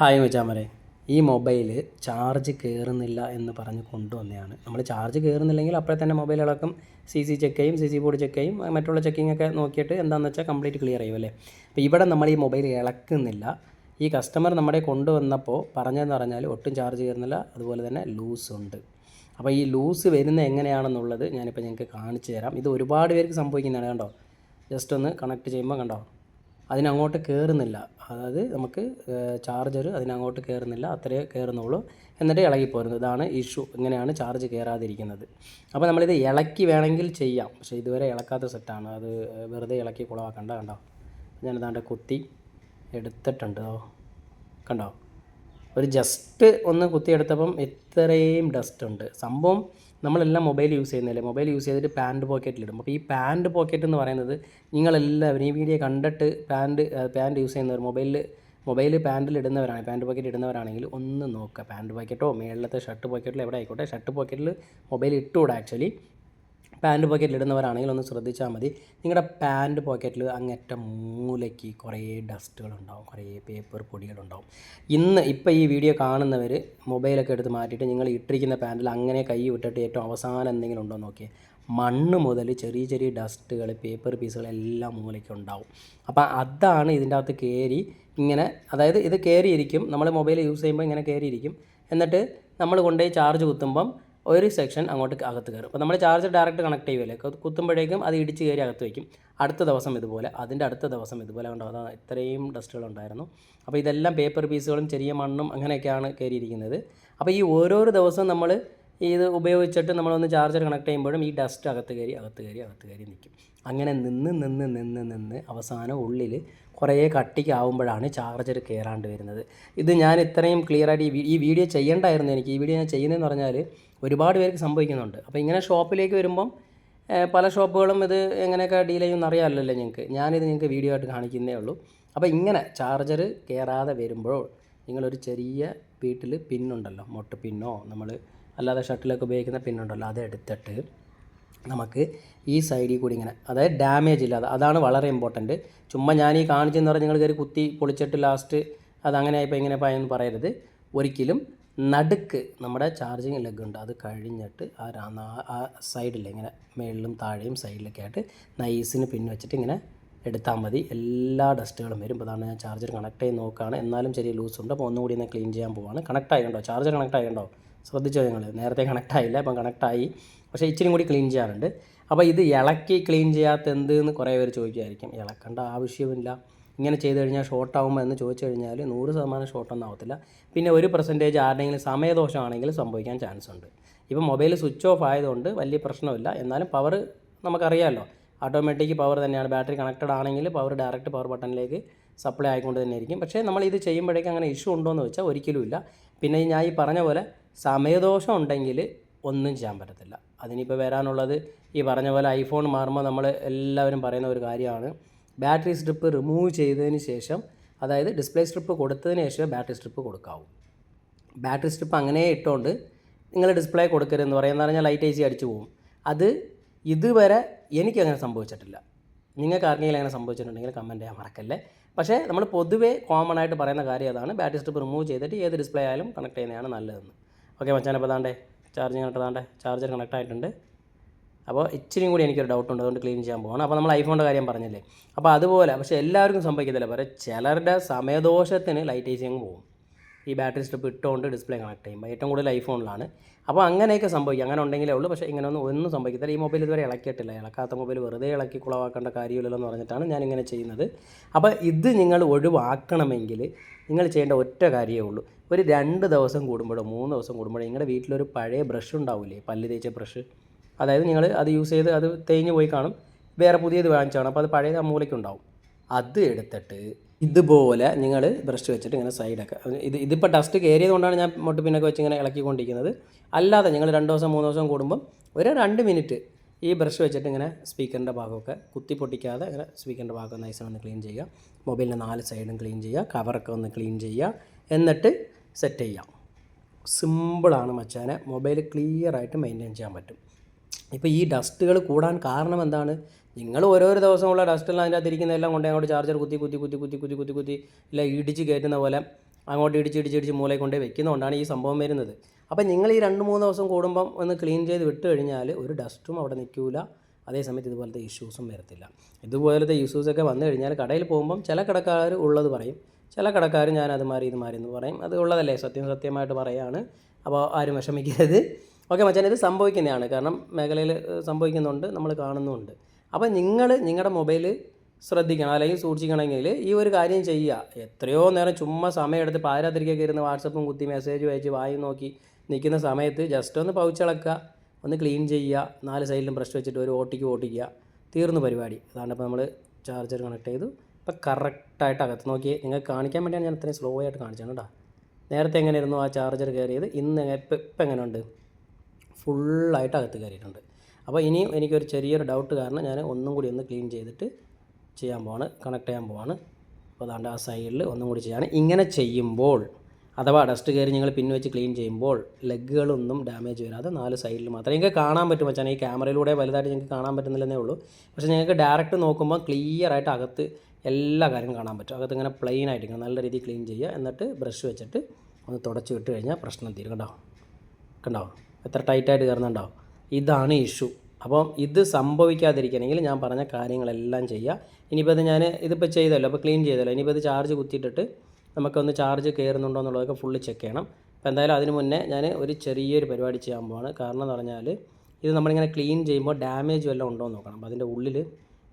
Hi മച്ചാമരെ. ഈ mobile charge കയറുന്നില്ല എന്ന് പറഞ്ഞ് കൊണ്ടുവന്നതാണ്. നമ്മൾ ചാർജ് കയറുന്നില്ലെങ്കിൽ അപ്പോഴേ തന്നെ മൊബൈൽ ഇളക്കും സി സി ചെക്ക് ചെയ്യും സി സി ബോർഡ് ചെക്ക് ചെയ്യും മറ്റുള്ള ചെക്കിംഗ് ഒക്കെ നോക്കിയിട്ട് എന്താണെന്ന് വെച്ചാൽ കംപ്ലീറ്റ് ക്ലിയർ ചെയ്യും അല്ലേ? അപ്പോൾ ഇവിടെ നമ്മൾ ഈ മൊബൈൽ ഇളക്കുന്നില്ല. ഈ കസ്റ്റമർ നമ്മുടെ കൊണ്ടുവന്നപ്പോൾ പറഞ്ഞതെന്ന് പറഞ്ഞാൽ ഒട്ടും ചാർജ് കയറുന്നില്ല അതുപോലെ തന്നെ ലൂസ് ഉണ്ട്. അപ്പോൾ ഈ ലൂസ് വരുന്നത് എങ്ങനെയാണെന്നുള്ളത് ഞാനിപ്പോൾ ഞങ്ങൾക്ക് കാണിച്ചു തരാം. ഇത് ഒരുപാട് പേർക്ക് സംഭവിക്കുന്നതാണ് കണ്ടോ? ജസ്റ്റ് ഒന്ന് കണക്ട് ചെയ്യുമ്പോൾ കണ്ടോ? അതിനങ്ങോട്ട് കയറുന്നില്ല അതായത് നമുക്ക് ചാർജർ അതിനങ്ങോട്ട് കയറുന്നില്ല അത്രയേ കയറുന്നുള്ളൂ എന്നിട്ട് ഇളകിപ്പോരുന്നു ഇതാണ് ഇഷ്യൂ ഇങ്ങനെയാണ് ചാർജ് കയറാതിരിക്കുന്നത് അപ്പോൾ നമ്മളിത് ഇളക്കി വേണമെങ്കിൽ ചെയ്യാം. പക്ഷേ ഇതുവരെ ഇളക്കാത്ത സെറ്റാണ് അത് വെറുതെ ഇളക്കി കുളവാക്കണ്ട കണ്ടോ? ഞാനിതാണ്ട് കുത്തി എടുത്തിട്ടുണ്ട്. കണ്ടോ? ഒരു ജസ്റ്റ് ഒന്ന് കുത്തിയെടുത്തപ്പം ഇത്രയും ഡസ്റ്റ് ഉണ്ട്. സംഭവം നമ്മളെല്ലാം മൊബൈൽ യൂസ് ചെയ്യുന്നില്ലേ മൊബൈൽ യൂസ് ചെയ്തിട്ട് പാന്റ് പോക്കറ്റിലിടും അപ്പോൾ ഈ പാന്റ് പോക്കറ്റ് എന്ന് പറയുന്നത് നിങ്ങളെല്ലാവരും ഈ വീഡിയോ കണ്ടിട്ട് പാന്റ് പാന്റ് യൂസ് ചെയ്യുന്നവർ മൊബൈലിൽ മൊബൈൽ പാന്റിൽ ഇടുന്നവരാണ് പാന്റ് പോക്കറ്റ് ഇടുന്നവരാണെങ്കിൽ ഒന്ന് നോക്കുക. പാന്റ് പോക്കറ്റോ മേളിലത്തെ ഷർട്ട് പോക്കറ്റിലോ എവിടെ ആയിക്കോട്ടെ ഷർട്ട് പോക്കറ്റിൽ മൊബൈൽ ഇട്ടുകൂടാ ആക്ച്വലി പാന്റ് പോക്കറ്റിൽ ഇടുന്നവരാണെങ്കിൽ ഒന്ന് ശ്രദ്ധിച്ചാൽ മതി. നിങ്ങളുടെ പാന്റ് പോക്കറ്റിൽ അങ്ങേറ്റ മൂലയ്ക്ക് കുറേ ഡസ്റ്റുകളുണ്ടാവും കുറേ പേപ്പർ പൊടികളുണ്ടാവും. ഇന്ന് ഇപ്പോൾ ഈ വീഡിയോ കാണുന്നവർ മൊബൈലൊക്കെ എടുത്ത് മാറ്റിയിട്ട് നിങ്ങൾ ഇട്ടിരിക്കുന്ന പാന്റിൽ അങ്ങനെ കൈ വിട്ടിട്ട് ഏറ്റവും അവസാനം എന്തെങ്കിലും ഉണ്ടോ നോക്കിയേ. മണ്ണ് മുതൽ ചെറിയ ചെറിയ ഡസ്റ്റുകൾ പേപ്പർ പീസുകൾ എല്ലാം മൂലയ്ക്ക് ഉണ്ടാവും. അപ്പോൾ അതാണ് ഇതിന്റെ അകത്ത് കയറി ഇങ്ങനെ അതായത് ഇത് കയറിയിരിക്കും നമ്മൾ മൊബൈൽ യൂസ് ചെയ്യുമ്പോൾ ഇങ്ങനെ കയറിയിരിക്കും എന്നിട്ട് നമ്മൾ കൊണ്ടുപോയി ചാർജ് കുത്തുമ്പം ഒരു സെക്ഷൻ അങ്ങോട്ട് അകത്ത് കയറും. അപ്പോൾ നമ്മൾ ചാർജർ ഡയറക്റ്റ് കണക്ട് ചെയ്യുമല്ലേ കുത്തുമ്പോഴേക്കും അത് ഇടിച്ച് കയറി അകത്ത് വയ്ക്കും. അടുത്ത ദിവസം ഇതുപോലെ അതിന്റെ അടുത്ത ദിവസം ഇതുപോലെ അതാ ഇത്രയും ഡസ്റ്റുകളുണ്ടായിരുന്നു അപ്പോൾ ഇതെല്ലാം പേപ്പർ പീസുകളും ചെറിയ മണ്ണും അങ്ങനെയൊക്കെയാണ് കയറിയിരിക്കുന്നത്. അപ്പോൾ ഈ ഓരോരോ ദിവസവും നമ്മൾ ഇത് ഉപയോഗിച്ചിട്ട് നമ്മളൊന്ന് ചാർജർ കണക്ട് ചെയ്യുമ്പോഴും ഈ ഡസ്റ്റ് അകത്ത് കയറി അകത്ത് കയറി അകത്ത് കയറി നിൽക്കും അങ്ങനെ നിന്ന് നിന്ന് നിന്ന് നിന്ന് അവസാനം ഉള്ളിൽ കുറേ കട്ടിക്കാവുമ്പോഴാണ് ചാർജർ കയറാണ്ട് വരുന്നത്. ഇത് ഞാൻ ഇത്രയും ക്ലിയർ ആയിട്ട് ഈ ഈ വീഡിയോ ചെയ്യേണ്ടായിരുന്നു എനിക്ക്. ഈ വീഡിയോ ഞാൻ ചെയ്യുന്നതെന്ന് പറഞ്ഞാൽ ഒരുപാട് പേർക്ക് സംഭവിക്കുന്നുണ്ട്. അപ്പോൾ ഇങ്ങനെ ഷോപ്പിലേക്ക് വരുമ്പം പല ഷോപ്പുകളും ഇത് എങ്ങനെയൊക്കെ ഡീൽ ചെയ്യുമെന്ന് അറിയാമല്ലോ ഞങ്ങൾക്ക് ഞാനിത് നിങ്ങൾക്ക് വീഡിയോ ആയിട്ട് കാണിക്കുന്നേ ഉള്ളൂ. അപ്പോൾ ഇങ്ങനെ ചാർജർ കയറാതെ വരുമ്പോൾ നിങ്ങളൊരു ചെറിയ വീട്ടിൽ പിന്നുണ്ടല്ലോ മൊട്ട് പിന്നോ നമ്മൾ അല്ലാതെ ഷട്ടിലൊക്കെ ഉപയോഗിക്കുന്ന പിന്നുണ്ടല്ലോ അതെടുത്തിട്ട് നമുക്ക് ഈ സൈഡിൽ കൂടി ഇങ്ങനെ അതായത് ഡാമേജ് ഇല്ലാതെ അതാണ് വളരെ ഇമ്പോർട്ടന്റ് ചുമ്മാ ഞാൻ ഈ കാണിച്ചെന്ന് പറഞ്ഞാൽ നിങ്ങൾ കയറി കുത്തി പൊളിച്ചിട്ട് ലാസ്റ്റ് അത് അങ്ങനെ ആയിപ്പോൾ ഇങ്ങനെ പോയെന്ന് പറയരുത്. ഒരിക്കലും നടുക്ക് നമ്മുടെ ചാർജിങ് ലെഗ് ഉണ്ട് അത് കഴിഞ്ഞിട്ട് ആ ആ സൈഡിൽ ഇങ്ങനെ മേളിലും താഴെയും സൈഡിലൊക്കെ ആയിട്ട് നൈസിന് പിന്നെ വെച്ചിട്ട് ഇങ്ങനെ എടുത്താൽ മതി. എല്ലാ ഡസ്റ്റുകളും വരും. അതാണ് ഞാൻ ചാർജർ കണക്ട് ചെയ്ത് നോക്കുകയാണ് എന്നാലും ചെറിയ ലൂസ് ഉണ്ട്. അപ്പോൾ ഒന്നുകൂടി ഞാൻ ക്ലീൻ ചെയ്യാൻ പോവാണ്. കണക്ട് ആയിട്ടുണ്ടോ? ചാർജർ കണക്ട് ആയിണ്ടോ ശ്രദ്ധിച്ചോ നിങ്ങൾ? നേരത്തെ കണക്ട് ആയില്ല ഇപ്പം കണക്ട് ആയി. പക്ഷേ ഇച്ചിരി കൂടി ക്ലീൻ ചെയ്യാറുണ്ട്. അപ്പോൾ ഇത് ഇളക്കി ക്ലീൻ ചെയ്യാത്ത എന്ത് എന്ന് കുറേ പേര് ചോദിക്കുമായിരിക്കും. ഇളക്കേണ്ട ആവശ്യമില്ല. ഇങ്ങനെ ചെയ്ത് കഴിഞ്ഞാൽ ഷോർട്ട് ആകുമ്പോൾ എന്ന് ചോദിച്ചു കഴിഞ്ഞാൽ നൂറ് ശതമാനം ഷോർട്ടൊന്നും ആവത്തില്ല. പിന്നെ ഒരു പെർസെന്റേജ് ആരുടെയെങ്കിലും സമയദോഷമാണെങ്കിൽ സംഭവിക്കാൻ ചാൻസ് ഉണ്ട്. ഇപ്പം മൊബൈൽ സ്വിച്ച് ഓഫ് ആയതുകൊണ്ട് വലിയ പ്രശ്നമില്ല. എന്നാലും പവർ നമുക്കറിയാമല്ലോ. ഓട്ടോമാറ്റിക് പവർ തന്നെയാണ്. ബാറ്ററി കണക്റ്റഡ് ആണെങ്കിൽ പവർ ഡയറക്റ്റ് പവർ ബട്ടണിലേക്ക് സപ്ലൈ ആയിക്കൊണ്ട് തന്നെ ആയിരിക്കും പക്ഷേ നമ്മൾ ഇത് ചെയ്യുമ്പോഴേക്കും അങ്ങനെ ഇഷ്യൂ ഉണ്ടോ എന്ന് വെച്ചാൽ ഒരിക്കലും ഇല്ല. പിന്നെ ഞാൻ ഈ പറഞ്ഞ പോലെ സമയദോഷം ഉണ്ടെങ്കിൽ ഒന്നും ചെയ്യാൻ പറ്റത്തില്ല. അതിനിപ്പോൾ വരാനുള്ളത് ഈ പറഞ്ഞ പോലെ ഐഫോൺ മാറുമ്പോൾ നമ്മൾ എല്ലാവരും പറയുന്ന ഒരു കാര്യമാണ്. ബാറ്ററി സ്ട്രിപ്പ് റിമൂവ് ചെയ്തതിന് ശേഷം അതായത് ഡിസ്പ്ലേ സ്ട്രിപ്പ് കൊടുത്തതിന് ശേഷം ബാറ്ററി സ്ട്രിപ്പ് കൊടുക്കാവും. ബാറ്ററി സ്ട്രിപ്പ് അങ്ങനെ ഇട്ടുകൊണ്ട് നിങ്ങൾ ഡിസ്പ്ലേ കൊടുക്കരുതെന്ന് പറയുന്നത് പറഞ്ഞാൽ ലൈറ്റ് ഏ സി അടിച്ചു പോകും അത് ഇതുവരെ എനിക്കങ്ങനെ സംഭവിച്ചിട്ടില്ല. നിങ്ങൾക്ക് ആർക്കെങ്കിലും അങ്ങനെ സംഭവിച്ചിട്ടുണ്ടെങ്കിൽ കമന്റ് ചെയ്യാൻ മറക്കല്ലേ. പക്ഷേ നമ്മൾ പൊതുവേ കോമൺ ആയിട്ട് പറയുന്ന കാര്യം അതാണ്. ബാറ്ററി സ്ട്രിപ്പ് റിമൂവ് ചെയ്തിട്ട് ഏത് ഡിസ്പ്ലേ ആയാലും കണക്ട് ചെയ്യുന്നതാണ് നല്ലതെന്ന്. ഓക്കെ മച്ചാൻ അപ്പോൾ താണ്ടേ ചാർജിങ് കണക്ട് താണ്ടേ ചാർജർ കണക്ട് ആയിട്ടുണ്ട്. അപ്പോൾ ഇച്ചിരിയും കൂടി എനിക്കൊരു ഡൗട്ട് ഉണ്ട് അതുകൊണ്ട് ക്ലീൻ ചെയ്യാൻ പോകണം അപ്പോൾ നമ്മൾ ഐഫോണിന്റെ കാര്യം പറഞ്ഞില്ലേ? അപ്പോൾ അതുപോലെ പക്ഷേ എല്ലാവർക്കും സംഭവിക്കത്തില്ല. പറയാം ചിലരുടെ സമയദോഷത്തിന് ലൈറ്റ് അങ്ങ് പോകും. ഈ ബാറ്ററി സ്ട്രിപ്പ് ഇട്ടുകൊണ്ട് ഡിസ്പ്ലേ കണക്ട് ചെയ്യുമ്പോൾ ഏറ്റവും കൂടുതൽ ഐഫോണിലാണ് അപ്പോൾ അങ്ങനെയൊക്കെ സംഭവിക്കും. അങ്ങനെ ഉണ്ടെങ്കിലേ ഉള്ളൂ. പക്ഷേ ഇങ്ങനെ ഒന്നും സംഭവിക്കത്തില്ല. ഈ മൊബൈൽ ഇതുവരെ ഇളക്കിയിട്ടില്ല. ഇളക്കാത്ത മൊബൈൽ വെറുതെ ഇളക്കി കുളവാക്കേണ്ട കാര്യമില്ലല്ലോ എന്ന് പറഞ്ഞിട്ടാണ് ഞാൻ ഇങ്ങനെ ചെയ്യുന്നത്. അപ്പോൾ ഇത് നിങ്ങൾ ഒഴിവാക്കണമെങ്കിൽ നിങ്ങൾ ചെയ്യേണ്ട ഒറ്റ കാര്യമേ ഉള്ളൂ. ഒരു രണ്ട് ദിവസം കൂടുമ്പോഴോ മൂന്ന് ദിവസം കൂടുമ്പോഴോ നിങ്ങളുടെ വീട്ടിലൊരു പഴയ ബ്രഷ് ഉണ്ടാവില്ലേ? പല്ല് തേച്ച ബ്രഷ്. അതായത് നിങ്ങൾ അത് യൂസ് ചെയ്ത് അത് തേഞ്ഞ് പോയി കാണും. വേറെ പുതിയത് വാങ്ങിച്ചാണ് അപ്പോൾ അത് പഴയത് ആ മൂലയ്ക്കുണ്ടാവും അത് എടുത്തിട്ട് ഇതുപോലെ നിങ്ങൾ ബ്രഷ് വെച്ചിട്ട് ഇങ്ങനെ സൈഡൊക്കെ ഇത് ഇതിപ്പോൾ ഡസ്റ്റ് കയറിയത് കൊണ്ടാണ് ഞാൻ മുട്ട് പിന്നൊക്കെ വെച്ച് ഇങ്ങനെ ഇളക്കിക്കൊണ്ടിരിക്കുന്നത്. അല്ലാതെ നിങ്ങൾ രണ്ട് ദിവസം മൂന്ന് ദിവസം കൂടുമ്പം ഒരു രണ്ട് മിനിറ്റ് ഈ ബ്രഷ് വെച്ചിട്ട് ഇങ്ങനെ സ്പീക്കറിന്റെ ഭാഗമൊക്കെ കുത്തി പൊട്ടിക്കാതെ ഇങ്ങനെ സ്പീക്കറിന്റെ ഭാഗം നൈസ് ഒന്ന് ക്ലീൻ ചെയ്യുക. മൊബൈലിന്റെ നാല് സൈഡും ക്ലീൻ ചെയ്യുക. കവറൊക്കെ ഒന്ന് ക്ലീൻ ചെയ്യുക. എന്നിട്ട് സെറ്റ് ചെയ്യാം സിമ്പിളാണ് മച്ചാനെ. മൊബൈൽ ക്ലിയറായിട്ട് മെയിന്റെയിൻ ചെയ്യാൻ പറ്റും. ഇപ്പോൾ ഈ ഡസ്റ്റുകൾ കൂടാൻ കാരണം എന്താണ്? നിങ്ങൾ ഓരോരോ ദിവസമുള്ള ഡസ്റ്റെല്ലാം അതിന്റെ ഇരിക്കുന്ന എല്ലാം കൊണ്ട് അങ്ങോട്ട് ചാർജർ കുത്തി കുത്തി കുത്തി കുത്തി കുത്തി കുത്തി കുത്തി ഇല്ല ഇടിച്ച് കയറ്റുന്ന പോലെ അങ്ങോട്ട് ഇടിച്ച് ഇടിച്ച് ഇടിച്ച് മൂലയിൽ കൊണ്ടേ വെക്കുന്നതുകൊണ്ടാണ് ഈ സംഭവം വരുന്നത്. അപ്പം നിങ്ങൾ ഈ രണ്ട് മൂന്ന് ദിവസം കൂടുമ്പം ഒന്ന് ക്ലീൻ ചെയ്ത് വിട്ട് കഴിഞ്ഞാൽ ഒരു ഡസ്റ്റും അവിടെ നിൽക്കില്ല അതേസമയത്ത് ഇതുപോലത്തെ ഇഷ്യൂസും വരത്തില്ല. ഇതുപോലത്തെ ഇഷ്യൂസൊക്കെ വന്നു കഴിഞ്ഞാൽ കടയിൽ പോകുമ്പം ചില കടക്കാർ ഉള്ളത് പറയും. ചില കടക്കാർ ഞാൻ അത് മാറി ഇത് മാറി എന്ന് പറയും. അത് ഉള്ളതല്ലേ സത്യം സത്യമായിട്ട് പറയുകയാണ് അപ്പോൾ ആരും വിഷമിക്കരുത്. ഓക്കെ മച്ചാൻ ഇത് സംഭവിക്കുന്നതാണ്. കാരണം മേഖലയിൽ സംഭവിക്കുന്നുണ്ട് നമ്മൾ കാണുന്നുമുണ്ട് അപ്പോൾ നിങ്ങൾ നിങ്ങളുടെ മൊബൈൽ ശ്രദ്ധിക്കണം അല്ലെങ്കിൽ സൂക്ഷിക്കണമെങ്കിൽ ഈ ഒരു കാര്യം ചെയ്യുക. എത്രയോ നേരം ചുമ്മാ സമയമെടുത്ത് പാരാതിരിക്കൊക്കെ ഇരുന്ന് വാട്സപ്പും കുത്തി മെസ്സേജ് അയച്ച് വായി നോക്കി നിൽക്കുന്ന സമയത്ത് ജസ്റ്റ് ഒന്ന് പൗച്ചിളക്കുക ഒന്ന് ക്ലീൻ ചെയ്യുക. നാല് സൈഡിലും ബ്രഷ് വെച്ചിട്ട് ഒരു ഓട്ടിക്ക് ഓട്ടിക്കുക. തീർന്നു പരിപാടി. അതാണ് ഇപ്പോൾ നമ്മൾ ചാർജർ കണക്ട് ചെയ്തു. ഇപ്പോൾ കറക്റ്റായിട്ട് അകത്ത് നോക്കി നിങ്ങൾക്ക് കാണിക്കാൻ വേണ്ടിയാണ് ഞാൻ അത്രയും സ്ലോ ആയിട്ട് കാണിച്ചാണ് കേട്ടോ നേരത്തെ എങ്ങനെയായിരുന്നു ആ ചാർജർ കയറിയത്? ഇന്ന് ഇപ്പം ഇപ്പം എങ്ങനെയുണ്ട്? ഫുള്ളായിട്ട് അകത്ത് കയറിയിട്ടുണ്ട്. അപ്പോൾ ഇനിയും എനിക്കൊരു ചെറിയൊരു ഡൗട്ട് കാരണം ഞാൻ ഒന്നും കൂടി ഒന്ന് ക്ലീൻ ചെയ്തിട്ട് ചെയ്യാൻ പോവാണ് കണക്ട് ചെയ്യാൻ പോവാണ്. അപ്പോൾ അതാണ്ട് ആ സൈഡിൽ ഒന്നും കൂടി ചെയ്യാണ്. ഇങ്ങനെ ചെയ്യുമ്പോൾ അഥവാ ഡസ്റ്റ് കയറി നിങ്ങൾ പിന്നെ വെച്ച് ക്ലീൻ ചെയ്യുമ്പോൾ ലെഗുകളൊന്നും ഡാമേജ് വരാതെ നാല് സൈഡിൽ മാത്രമേ നിങ്ങൾക്ക് കാണാൻ പറ്റും മച്ചാൻ ഈ ക്യാമറയിലൂടെ വലുതായിട്ട് നിങ്ങൾക്ക് കാണാൻ പറ്റുന്നില്ലെന്നേ ഉള്ളൂ. പക്ഷേ നിങ്ങൾക്ക് ഡയറക്റ്റ് നോക്കുമ്പോൾ ക്ലിയർ ആയിട്ട് അകത്ത് എല്ലാ കാര്യവും കാണാൻ പറ്റും. അകത്ത് ഇങ്ങനെ പ്ലെയിൻ ആയിട്ട് ഇങ്ങനെ നല്ല രീതിയിൽ ക്ലീൻ ചെയ്യുക. എന്നിട്ട് ബ്രഷ് വെച്ചിട്ട് ഒന്ന് തുടച്ച് വിട്ട് കഴിഞ്ഞാൽ പ്രശ്നം തീരും. കണ്ടോ? കണ്ടോ? എത്ര ടൈറ്റായിട്ട് കയറുന്നുണ്ടോ ഇതാണ് ഇഷ്യൂ അപ്പം ഇത് സംഭവിക്കാതിരിക്കണമെങ്കിൽ ഞാൻ പറഞ്ഞ കാര്യങ്ങളെല്ലാം ചെയ്യുക ഇനിയിപ്പോൾ ഇത് ഞാൻ ഇതിപ്പോൾ ചെയ്തല്ലോ അപ്പോൾ ക്ലീൻ ചെയ്തല്ലോ. ഇനിയിപ്പോൾ ഇത് ചാർജ് കുത്തിയിട്ടിട്ട് നമുക്കൊന്ന് ചാർജ് കയറുന്നുണ്ടോ എന്നുള്ളതൊക്കെ ഫുള്ള് ചെക്ക് ചെയ്യണം. അപ്പോൾ എന്തായാലും അതിന് മുന്നേ ഞാൻ ഒരു ചെറിയൊരു പരിപാടി ചെയ്യാൻ പോവാണ്. കാരണം എന്ന് പറഞ്ഞാൽ ഇത് നമ്മളിങ്ങനെ ക്ലീൻ ചെയ്യുമ്പോൾ ഡാമേജ് വല്ലതും ഉണ്ടോ എന്ന് നോക്കണം. അപ്പോൾ അതിന്റെ ഉള്ളിൽ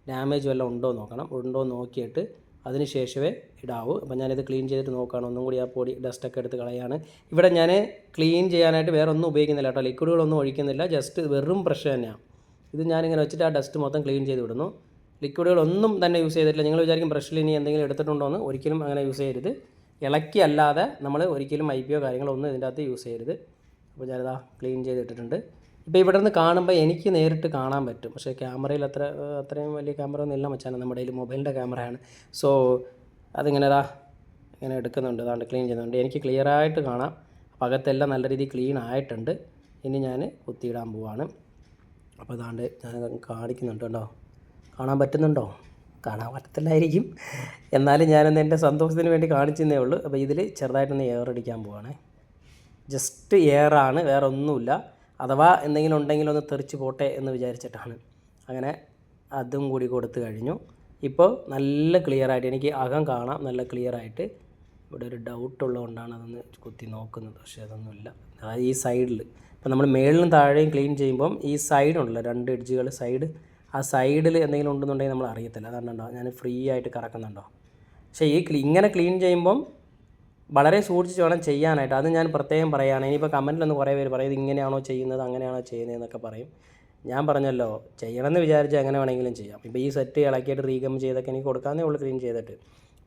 ഡാമേജ് വല്ലതും ഉണ്ടോ എന്ന് നോക്കണം. ഉണ്ടോ എന്ന് നോക്കിയിട്ട് അതിന് ശേഷമേ ഇടാവൂ. അപ്പോൾ ഞാനിത് ക്ലീൻ ചെയ്തിട്ട് നോക്കുകയാണ്. ഒന്നും കൂടി ആ പൊടി ഡസ്റ്റൊക്കെ എടുത്ത് കളയാണ്. ഇവിടെ ഞാൻ ക്ലീൻ ചെയ്യാനായിട്ട് വേറെ ഒന്നും ഉപയോഗിക്കുന്നില്ല കേട്ടോ. ലിക്വിഡുകളൊന്നും ഒഴിക്കുന്നില്ല. ജസ്റ്റ് വെറും ബ്രഷ് തന്നെയാണ് ഇത് ഞാനിങ്ങനെ വെച്ചിട്ട് ആ ഡസ്റ്റ് മൊത്തം ക്ലീൻ ചെയ്ത് വിടുന്നു. ലിക്വിഡുകളൊന്നും തന്നെ യൂസ് ചെയ്തിട്ടില്ല. നിങ്ങൾ വിചാരിക്കും ബ്രഷിൽ ഇനി എന്തെങ്കിലും എടുത്തിട്ടുണ്ടോ എന്ന് ഒരിക്കലും അങ്ങനെ യൂസ് ചെയ്യരുത്. ഇളക്കി അല്ലാതെ നമ്മൾ ഒരിക്കലും ഐ പി കാര്യങ്ങളോ ഒന്നും ഇതിന്റെ അകത്ത് യൂസ് ചെയ്യരുത്. അപ്പോൾ ഞാനിതാ ക്ലീൻ ചെയ്തിട്ടിട്ടുണ്ട് ഇപ്പോൾ ഇവിടെ നിന്ന് കാണുമ്പോൾ എനിക്ക് നേരിട്ട് കാണാൻ പറ്റും. പക്ഷേ ക്യാമറയിൽ അത്ര അത്രയും വലിയ ക്യാമറ ഒന്നും ഇല്ല മച്ചാണ് നമ്മുടെ കയ്യിൽ മൊബൈലിന്റെ ക്യാമറയാണ്. സോ അതിങ്ങനെ ഇതാ ഇങ്ങനെ എടുക്കുന്നുണ്ട്. അതാണ്ട് ക്ലീൻ ചെയ്യുന്നുണ്ട്. എനിക്ക് ക്ലിയർ ആയിട്ട് കാണാം. അപ്പോൾ അകത്തെല്ലാം നല്ല രീതിയിൽ ക്ലീൻ ആയിട്ടുണ്ട്. ഇനി ഞാൻ കുത്തിയിടാൻ പോവാണ്. അപ്പോൾ അതാണ്ട് ഞാൻ കാണിക്കുന്നുണ്ട് കേട്ടോ. കാണാൻ പറ്റുന്നുണ്ടോ? കാണാൻ പറ്റത്തില്ലായിരിക്കും. എന്നാലും ഞാനൊന്ന് എന്റെ സന്തോഷത്തിന് വേണ്ടി കാണിച്ചെന്നേ ഉള്ളൂ. അപ്പോൾ ഇതിൽ ചെറുതായിട്ടൊന്ന് എയർ അടിക്കാൻ പോവാണ്. ജസ്റ്റ് എയറാണ് വേറെ ഒന്നുമില്ല. അഥവാ എന്തെങ്കിലും ഉണ്ടെങ്കിൽ ഒന്ന് തെറിച്ച് പോട്ടെ എന്ന് വിചാരിച്ചിട്ടാണ്. അങ്ങനെ അതും കൂടി കൊടുത്തു കഴിഞ്ഞു. ഇപ്പോൾ നല്ല ക്ലിയർ ആയിട്ട് എനിക്ക് അകം കാണാം നല്ല ക്ലിയർ ആയിട്ട്. ഇവിടെ ഒരു ഡൗട്ട് ഉള്ളതുകൊണ്ടാണ് അതൊന്ന് കുത്തി നോക്കുന്നത്. പക്ഷേ അതൊന്നുമില്ല ആ ഈ സൈഡിൽ ഇപ്പം നമ്മൾ മേളിലും താഴെയും ക്ലീൻ ചെയ്യുമ്പം ഈ സൈഡുണ്ടല്ലോ രണ്ട് എഡ്ജുകൾ സൈഡ് ആ സൈഡിൽ എന്തെങ്കിലും ഉണ്ടെന്നുണ്ടെങ്കിൽ നമ്മൾ അറിയത്തില്ല. അതുകൊണ്ടുണ്ടോ ഞാൻ ഫ്രീ ആയിട്ട് കറക്കുന്നുണ്ടോ? പക്ഷേ ഈ ഇങ്ങനെ ക്ലീൻ ചെയ്യുമ്പം വളരെ സൂക്ഷിച്ച് വേണം ചെയ്യാനായിട്ട്. അത് ഞാൻ പ്രത്യേകം പറയുകയാണ് ഇനിയിപ്പോൾ കമന്റിലൊന്ന് കുറേ പേര് പറയും ഇത് ഇങ്ങനെയാണോ ചെയ്യുന്നത് അങ്ങനെയാണോ ചെയ്യുന്നതെന്നൊക്കെ പറയും. ഞാൻ പറഞ്ഞല്ലോ ചെയ്യണമെന്ന് വിചാരിച്ച് എങ്ങനെ വേണമെങ്കിലും ചെയ്യാം. ഇപ്പോൾ ഈ സെറ്റ് ഇളക്കിയിട്ട് റീകം ചെയ്തൊക്കെ എനിക്ക് കൊടുക്കാമെന്നേ ഉള്ളൂ ക്ലീൻ ചെയ്തിട്ട്.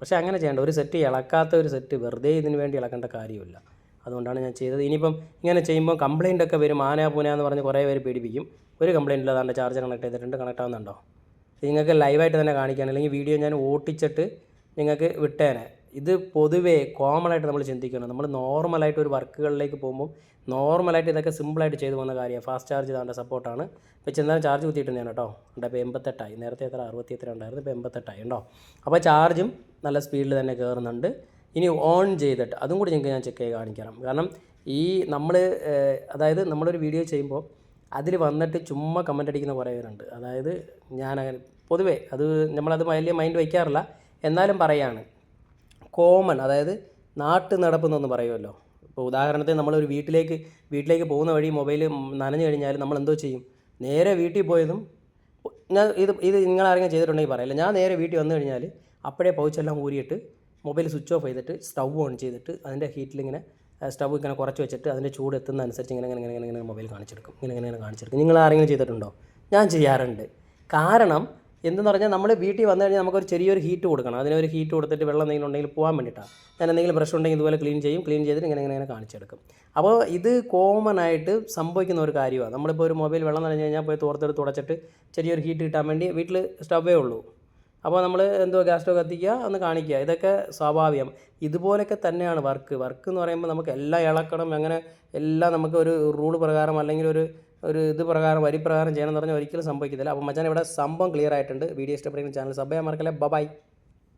പക്ഷേ അങ്ങനെ ചെയ്യേണ്ട. ഒരു സെറ്റ് ഇളക്കാത്ത ഒരു സെറ്റ് വെറുതെ ഇതിന് വേണ്ടി ഇളക്കേണ്ട കാര്യമില്ല. അതുകൊണ്ടാണ് ഞാൻ ചെയ്തത്. ഇനിയിപ്പം ഇങ്ങനെ ചെയ്യുമ്പോൾ കംപ്ലയിന്റ് ഒക്കെ വരും. ആന പൂന എന്ന് പറഞ്ഞ് കുറേ പേര് പേടിപ്പിക്കും. ഒരു കംപ്ലയിന്റ് ഇല്ല. അതാണ്ട് ചാർജർ കണക്ട് ചെയ്തിട്ടുണ്ട്. കണക്ട് ആവുന്നുണ്ടോ? നിങ്ങൾക്ക് ലൈവായിട്ട് തന്നെ കാണിക്കാൻ അല്ലെങ്കിൽ വീഡിയോ ഞാൻ ഓട്ടിച്ചിട്ട് നിങ്ങൾക്ക് വിട്ടേനെ. ഇത് പൊതുവേ കോമൺ ആയിട്ട് നമ്മൾ ചിന്തിക്കണം. നമ്മൾ നോർമലായിട്ട് ഒരു വർക്കുകളിലേക്ക് പോകുമ്പോൾ നോർമലായിട്ട് ഇതൊക്കെ സിമ്പിളായിട്ട് ചെയ്തു പോകുന്ന കാര്യമാണ്. ഫാസ്റ്റ് ചാർജ് ഇതാണ്ട് സപ്പോർട്ടാണ് ഇപ്പോൾ ചെന്നാലും ചാർജ് കുത്തിയിട്ടുണ്ടാണ് കേട്ടോ ഉണ്ട് ഇപ്പോൾ എൺപത്തെട്ടായി. നേരത്തെ എത്ര? അറുപത്തി എത്ര ഉണ്ടായിരുന്നു. ഇപ്പോൾ എൺപത്തെട്ടായി ഉണ്ടോ അപ്പോൾ ചാർജും നല്ല സ്പീഡിൽ തന്നെ കയറുന്നുണ്ട് ഇനി ഓൺ ചെയ്തിട്ട് അതും കൂടി നിങ്ങൾക്ക് ഞാൻ ചെക്ക് ചെയ്ത് കാണിക്കണം. കാരണം ഈ നമ്മൾ അതായത് നമ്മളൊരു വീഡിയോ ചെയ്യുമ്പോൾ അതിൽ വന്നിട്ട് ചുമ്മാ കമന്റ് അടിക്കുന്ന കുറേ പേരുണ്ട്. അതായത് ഞാൻ അങ്ങനെ പൊതുവേ അത് നമ്മളത് വലിയ മൈൻഡ് വയ്ക്കാറില്ല എന്നാലും പറയാണ്. കോമൺ അതായത് നാട്ടു നടപ്പെന്നൊന്ന് പറയുമല്ലോ. ഇപ്പോൾ ഉദാഹരണത്തിന് നമ്മളൊരു വീട്ടിലേക്ക് വീട്ടിലേക്ക് പോകുന്ന വഴി മൊബൈൽ നനഞ്ഞു കഴിഞ്ഞാൽ നമ്മൾ എന്തോ ചെയ്യും? നേരെ വീട്ടിൽ പോയതും ഞാൻ ഇത് ഇത് നിങ്ങൾ ആരെങ്കിലും ചെയ്തിട്ടുണ്ടെങ്കിൽ പറയില്ല ഞാൻ നേരെ വീട്ടിൽ വന്നു കഴിഞ്ഞാൽ അപ്പോഴേ പൗച്ചെല്ലാം ഊരിയിട്ട് മൊബൈൽ സ്വിച്ച് ഓഫ് ചെയ്തിട്ട് സ്റ്റൗ ഓൺ ചെയ്തിട്ട് അതിന്റെ ഹീറ്റിലിങ്ങനെ സ്റ്റൗ ഇങ്ങനെ കുറച്ച് വെച്ചിട്ട് അതിന്റെ ചൂട് എത്തുന്ന അനുസരിച്ച് ഇങ്ങനെ ഇങ്ങനെ ഇങ്ങനെ ഇങ്ങനെ മൊബൈൽ കാണിച്ചെടുക്കും. ഇങ്ങനെ ഇങ്ങനെ കാണിച്ചെടുക്കും. നിങ്ങൾ ആരെങ്കിലും ചെയ്തിട്ടുണ്ടോ? ഞാൻ ചെയ്യാറുണ്ട്. കാരണം എന്തെന്ന് പറഞ്ഞാൽ നമ്മൾ വീട്ടിൽ വന്നു കഴിഞ്ഞാൽ നമുക്കൊരു ചെറിയൊരു ഹീറ്റ് കൊടുക്കണം. അതിനൊരു ഹീറ്റ് കൊടുത്തിട്ട് വെള്ളം എന്തെങ്കിലും ഉണ്ടെങ്കിൽ പോകാൻ വേണ്ടിയിട്ടാണ്. ഞാൻ എന്തെങ്കിലും ബ്രഷ് ഉണ്ടെങ്കിൽ ഇതുപോലെ ക്ലീൻ ചെയ്യും. ക്ലീൻ ചെയ്തിട്ട് ഇങ്ങനെ ഇങ്ങനെ കാണിച്ചെടുക്കും. അപ്പോൾ ഇത് കോമൺ ആയിട്ട് സംഭവിക്കുന്ന ഒരു കാര്യമാണ്. നമ്മളിപ്പോൾ ഒരു മൊബൈൽ വെള്ളം നനഞ്ഞു കഴിഞ്ഞാൽ പോയി തോർത്തെടുത്ത് തുടച്ചിട്ട് ചെറിയൊരു ഹീറ്റ് കിട്ടാൻ വേണ്ടി വീട്ടിൽ സ്റ്റവേ ഉള്ളൂ. അപ്പോൾ നമ്മൾ എന്തോ ഗ്യാസ് സ്റ്റവ് കത്തിക്കുക ഒന്ന് കാണിക്കുക. ഇതൊക്കെ സ്വാഭാവികം. ഇതുപോലൊക്കെ തന്നെയാണ് വർക്ക് വർക്ക് എന്ന് പറയുമ്പോൾ നമുക്ക് എല്ലാം ഇളക്കണം. അങ്ങനെ എല്ലാം നമുക്ക് ഒരു റൂൾ പ്രകാരം അല്ലെങ്കിൽ ഒരു ഒരു ഇത് പ്രകാരം വരി പ്രകാരം ചെയ്യണം എന്ന് പറഞ്ഞാൽ ഒരിക്കലും സംഭവിക്കത്തില്ല. അപ്പോൾ മച്ചാൻ ഇവിടെ സംഭവം ക്ലിയർ ആയിട്ടുണ്ട്. വീഡിയോ ഇഷ്ടപ്പെടുന്ന ചാനൽ സബ് ചെയ്യാൻ മറക്കല്ലേ. ബൈ